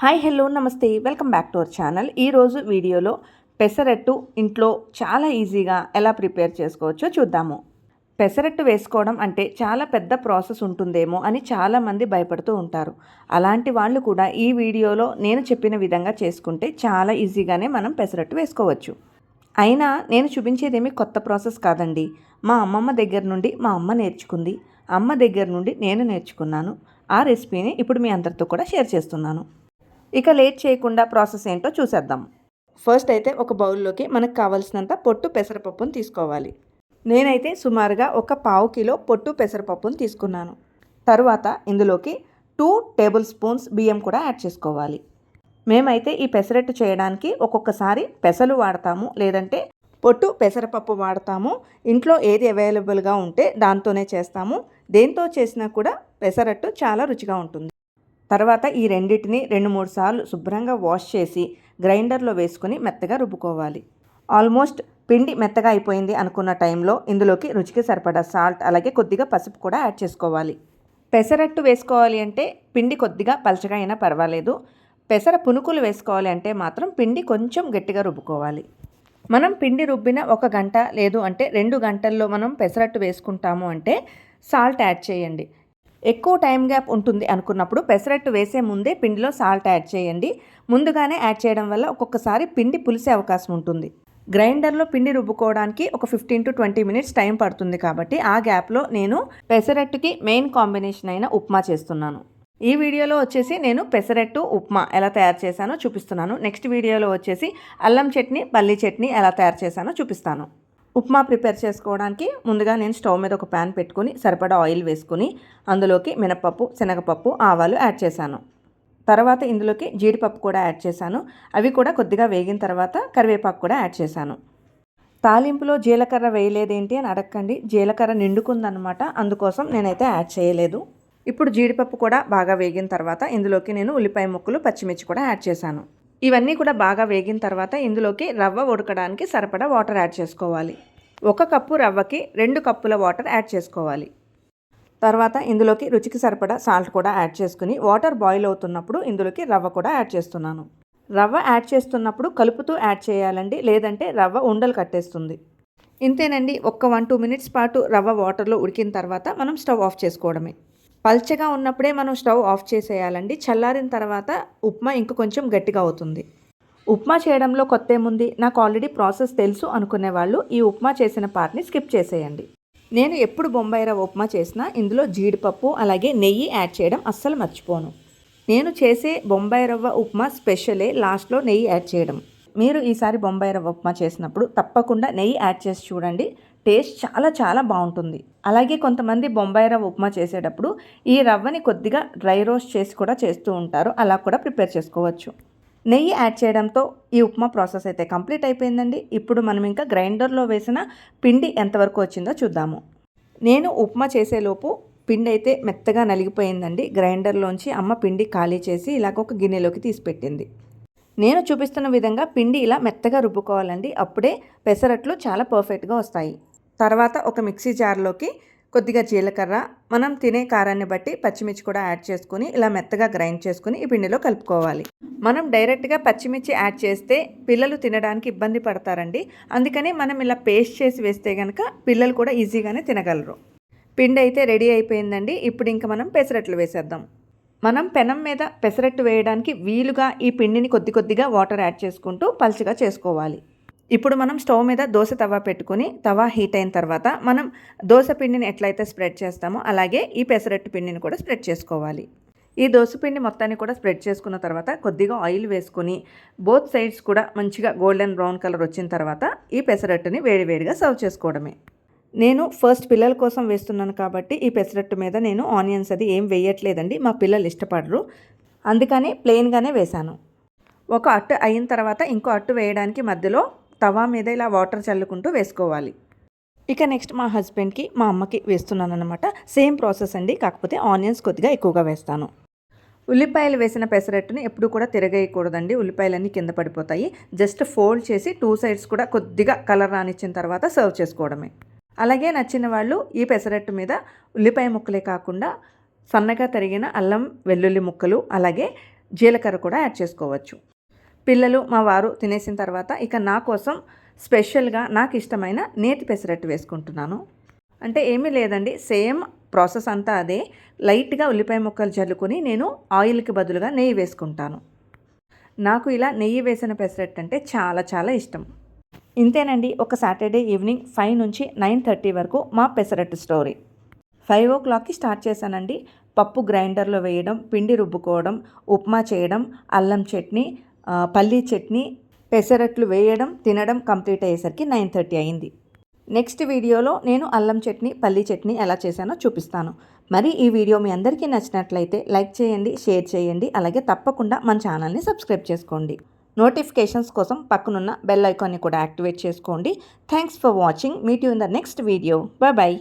Hi hello నమస్తే. Welcome back to our channel. ఈరోజు వీడియోలో పెసరట్టు ఇంట్లో చాలా ఈజీగా ఎలా ప్రిపేర్ చేసుకోవచ్చో చూద్దాము. పెసరట్టు వేసుకోవడం అంటే చాలా పెద్ద ప్రాసెస్ ఉంటుందేమో అని చాలామంది భయపడుతూ ఉంటారు. అలాంటి వాళ్ళు కూడా ఈ వీడియోలో నేను చెప్పిన విధంగా చేసుకుంటే చాలా ఈజీగానే మనం పెసరట్టు వేసుకోవచ్చు. అయినా నేను చూపించేదేమీ కొత్త ప్రాసెస్ కాదండి. మా అమ్మమ్మ దగ్గర నుండి మా అమ్మ నేర్చుకుంది. అమ్మ దగ్గర నుండి నేను నేర్చుకున్నాను. ఆ రెసిపీని ఇప్పుడు మీ అందరితో కూడా షేర్ చేస్తున్నాను. ఇక లేట్ చేయకుండా ప్రాసెస్ ఏంటో చూసేద్దాం. ఫస్ట్ అయితే ఒక బౌల్లోకి మనకు కావాల్సినంత పొట్టు పెసరపప్పును తీసుకోవాలి. నేనైతే సుమారుగా ఒక పావు కిలో పొట్టు పెసరపప్పును తీసుకున్నాను. తరువాత ఇందులోకి టూ టేబుల్ స్పూన్స్ బియ్యం కూడా యాడ్ చేసుకోవాలి. మేమైతే ఈ పెసరట్టు చేయడానికి ఒక్కొక్కసారి పెసలు వాడతాము లేదంటే పొట్టు పెసరపప్పు వాడతాము. ఇంట్లో ఏది అవైలబుల్గా ఉంటే దాంతోనే చేస్తాము. దేంతో చేసినా కూడా పెసరట్టు చాలా రుచిగా ఉంటుంది. తర్వాత ఈ రెండింటిని రెండు మూడు సార్లు శుభ్రంగా వాష్ చేసి గ్రైండర్లో వేసుకుని మెత్తగా రుబ్బుకోవాలి. ఆల్మోస్ట్ పిండి మెత్తగా అయిపోయింది అనుకున్న టైంలో ఇందులోకి రుచికి సరిపడా సాల్ట్ అలాగే కొద్దిగా పసుపు కూడా యాడ్ చేసుకోవాలి. పెసరట్టు వేసుకోవాలి అంటే పిండి కొద్దిగా పలచగా అయినా పర్వాలేదు. పెసర పునుకులు వేసుకోవాలి అంటే మాత్రం పిండి కొంచెం గట్టిగా రుబ్బుకోవాలి. మనం పిండి రుబ్బిన ఒక గంట లేదు అంటే రెండు గంటల్లో మనం పెసరట్టు వేసుకుంటాము అంటే సాల్ట్ యాడ్ చేయండి. ఎక్కువ టైం గ్యాప్ ఉంటుంది అనుకున్నప్పుడు పెసరట్టు వేసే ముందే పిండిలో సాల్ట్ యాడ్ చేయండి. ముందుగానే యాడ్ చేయడం వల్ల ఒక్కొక్కసారి పిండి పులిసే అవకాశం ఉంటుంది. గ్రైండర్లో పిండి రుబ్బుకోవడానికి ఒక fifteen to twenty minutes time పడుతుంది కాబట్టి ఆ గ్యాప్లో నేను పెసరట్టుకి మెయిన్ కాంబినేషన్ అయిన ఉప్మా చేస్తున్నాను. ఈ వీడియోలో వచ్చేసి నేను పెసరట్టు ఉప్మా ఎలా తయారు చేశానో చూపిస్తున్నాను. నెక్స్ట్ వీడియోలో వచ్చేసి అల్లం చట్నీ పల్లీ చట్నీ ఎలా తయారు చేశానో చూపిస్తాను. ఉప్మా ప్రిపేర్ చేసుకోవడానికి ముందుగా నేను స్టవ్ మీద ఒక ప్యాన్ పెట్టుకుని సరిపడా ఆయిల్ వేసుకుని అందులోకి మినపప్పు శనగపప్పు ఆవాలు యాడ్ చేశాను. తర్వాత ఇందులోకి జీడిపప్పు కూడా యాడ్ చేశాను. అవి కూడా కొద్దిగా వేగిన తర్వాత కరివేపాకు కూడా యాడ్ చేశాను. తాలింపులో జీలకర్ర వేయలేదేంటి అని అడగండి జీలకర్ర నిండుకుందనమాట అందుకోసం నేనైతే యాడ్ చేయలేదు. ఇప్పుడు జీడిపప్పు కూడా బాగా వేగిన తర్వాత ఇందులోకి నేను ఉల్లిపాయ ముక్కలు పచ్చిమిర్చి కూడా యాడ్ చేశాను. ఇవన్నీ కూడా బాగా వేగిన తర్వాత ఇందులోకి రవ్వ ఉడకడానికి సరిపడా వాటర్ యాడ్ చేసుకోవాలి. ఒక కప్పు రవ్వకి రెండు కప్పుల వాటర్ యాడ్ చేసుకోవాలి. తర్వాత ఇందులోకి రుచికి సరిపడా సాల్ట్ కూడా యాడ్ చేసుకుని వాటర్ బాయిల్ అవుతున్నప్పుడు ఇందులోకి రవ్వ కూడా యాడ్ చేస్తున్నాను. రవ్వ యాడ్ చేస్తున్నప్పుడు కలుపుతూ యాడ్ చేయాలండి లేదంటే రవ్వ ఉండలు కట్టేస్తుంది. ఇంతేనండి ఒక్క వన్ టూ మినిట్స్ పాటు రవ్వ వాటర్లో ఉడికిన తర్వాత మనం స్టవ్ ఆఫ్ చేసుకోవడమే. పల్చగా ఉన్నప్పుడే మనం స్టవ్ ఆఫ్ చేసేయాలండి. చల్లారిన తర్వాత ఉప్మా ఇంక కొంచెం గట్టిగా అవుతుంది. ఉప్మా చేయడంలో కొత్త ఏముంది? నాకు ఆల్రెడీ ప్రాసెస్ తెలుసు అనుకునే వాళ్ళు ఈ ఉప్మా చేసిన పార్ట్ని స్కిప్ చేసేయండి. నేను ఎప్పుడు బొంబాయి రవ్వ ఉప్మా చేసినా ఇందులో జీడిపప్పు అలాగే నెయ్యి యాడ్ చేయడం అస్సలు మర్చిపోను. నేను చేసే బొంబాయి రవ్వ ఉప్మా స్పెషలే లాస్ట్లో నెయ్యి యాడ్ చేయడం. మీరు ఈసారి బొంబాయి రవ్వ ఉప్మా చేసినప్పుడు తప్పకుండా నెయ్యి యాడ్ చేసి చూడండి. టేస్ట్ చాలా చాలా బాగుంటుంది. అలాగే కొంతమంది బొంబాయి రవ్వ ఉప్మా చేసేటప్పుడు ఈ రవ్వని కొద్దిగా డ్రై రోస్ట్ చేసి కూడా చేస్తూ ఉంటారు. అలా కూడా ప్రిపేర్ చేసుకోవచ్చు. నెయ్యి యాడ్ చేయడంతో ఈ ఉప్మా ప్రాసెస్ అయితే కంప్లీట్ అయిపోయిందండి. ఇప్పుడు మనం ఇంకా గ్రైండర్లో వేసిన పిండి ఎంతవరకు వచ్చిందో చూద్దాము. నేను ఉప్మా చేసేలోపు పిండి అయితే మెత్తగా నలిగిపోయిందండి. గ్రైండర్లోంచి అమ్మ పిండి ఖాళీ చేసి ఇలాగ ఒక గిన్నెలోకి తీసిపెట్టింది నేను చూపిస్తున్న విధంగా పిండి ఇలా మెత్తగా రుబ్బుకోవాలండి. అప్పుడే పెసరట్లు చాలా పర్ఫెక్ట్గా వస్తాయి. తర్వాత ఒక మిక్సీ జార్లోకి కొద్దిగా జీలకర్ర మనం తినే కారాన్ని బట్టి పచ్చిమిర్చి కూడా యాడ్ చేసుకుని ఇలా మెత్తగా గ్రైండ్ చేసుకుని ఈ పిండిలో కలుపుకోవాలి. మనం డైరెక్ట్గా పచ్చిమిర్చి యాడ్ చేస్తే పిల్లలు తినడానికి ఇబ్బంది పడతారండి. అందుకని మనం ఇలా పేస్ట్ చేసి వేస్తే కనుక పిల్లలు కూడా ఈజీగానే తినగలరు. పిండి అయితే రెడీ అయిపోయిందండి. ఇప్పుడు ఇంకా మనం పెసరట్లు వేసేద్దాం. మనం పెనం మీద పెసరట్టు వేయడానికి వీలుగా ఈ పిండిని కొద్ది కొద్దిగా వాటర్ యాడ్ చేసుకుంటూ పల్చగా చేసుకోవాలి. ఇప్పుడు మనం స్టవ్ మీద దోశ తవా పెట్టుకుని తవా హీట్ అయిన తర్వాత మనం దోశ పిండిని ఎట్లయితే స్ప్రెడ్ చేస్తామో అలాగే ఈ పెసరట్టు పిండిని కూడా స్ప్రెడ్ చేసుకోవాలి. ఈ దోశ పిండి మొత్తాన్ని కూడా స్ప్రెడ్ చేసుకున్న తర్వాత కొద్దిగా ఆయిల్ వేసుకుని బోత్ సైడ్స్ కూడా మంచిగా గోల్డెన్ బ్రౌన్ కలర్ వచ్చిన తర్వాత ఈ పెసరట్టుని వేడివేడిగా సర్వ్ చేసుకోవడమే. నేను ఫస్ట్ పిల్లల కోసం వేస్తున్నాను కాబట్టి ఈ పెసరట్టు మీద నేను ఆనియన్స్ అది ఏం వేయట్లేదండి మా పిల్లలు ఇష్టపడరు. అందుకని ప్లెయిన్గానే వేశాను. ఒక అట్టు అయిన తర్వాత ఇంకో అట్టు వేయడానికి మధ్యలో తవా మీద ఇలా వాటర్ చల్లుకుంటూ వేసుకోవాలి. ఇక నెక్స్ట్ మా హస్బెండ్కి మా అమ్మకి వేస్తున్నాను అనమాట సేమ్ ప్రాసెస్ అండి కాకపోతే ఆనియన్స్ కొద్దిగా ఎక్కువగా వేస్తాను. ఉల్లిపాయలు వేసిన పెసరట్టుని ఎప్పుడు కూడా తిరగేయకూడదండి. ఉల్లిపాయలన్నీ కింద పడిపోతాయి. జస్ట్ ఫోల్డ్ చేసి టూ సైడ్స్ కూడా కొద్దిగా కలర్ రానిచ్చిన తర్వాత సర్వ్ చేసుకోవడమే. అలాగే నచ్చిన వాళ్ళు ఈ పెసరట్టు మీద ఉల్లిపాయ ముక్కలే కాకుండా సన్నగా తరిగిన అల్లం వెల్లుల్లి ముక్కలు అలాగే జీలకర్ర కూడా యాడ్ చేసుకోవచ్చు. పిల్లలు మా వారు తినేసిన తర్వాత ఇక నా కోసం స్పెషల్గా నాకు ఇష్టమైన నేతి పెసరట్టు వేసుకుంటున్నాను. అంటే ఏమీ లేదండి సేమ్ ప్రాసెస్ అంతా అదే. లైట్గా ఉల్లిపాయ ముక్కలు చల్లుకొని నేను ఆయిల్కి బదులుగా నెయ్యి వేసుకుంటాను. నాకు ఇలా నెయ్యి వేసిన పెసరట్టు అంటే చాలా చాలా ఇష్టం. ఇంతేనండి ఒక సాటర్డే ఈవినింగ్ ఫైవ్ నుంచి నైన్ థర్టీ వరకు మా పెసరట్టు స్టోరీ. ఫైవ్ ఓ క్లాక్కి స్టార్ట్ చేశానండి. పప్పు గ్రైండర్లో వేయడం పిండి రుబ్బుకోవడం ఉప్మా చేయడం అల్లం చట్నీ పల్లీ చట్నీ పెసరట్లు వేయడం తినడం కంప్లీట్ అయ్యేసరికి నైన్ థర్టీ అయింది. నెక్స్ట్ వీడియోలో నేను అల్లం చట్నీ పల్లీ చట్నీ ఎలా చేశానో చూపిస్తాను. మరి ఈ వీడియో మీ అందరికీ నచ్చినట్లయితే లైక్ చేయండి షేర్ చేయండి అలాగే తప్పకుండా మన ఛానల్ని సబ్స్క్రైబ్ చేసుకోండి. నోటిఫికేషన్స్ కోసం పక్కనున్న బెల్ ఐకాన్ని కూడా యాక్టివేట్ చేసుకోండి. Thanks for watching meet you in the next video bye bye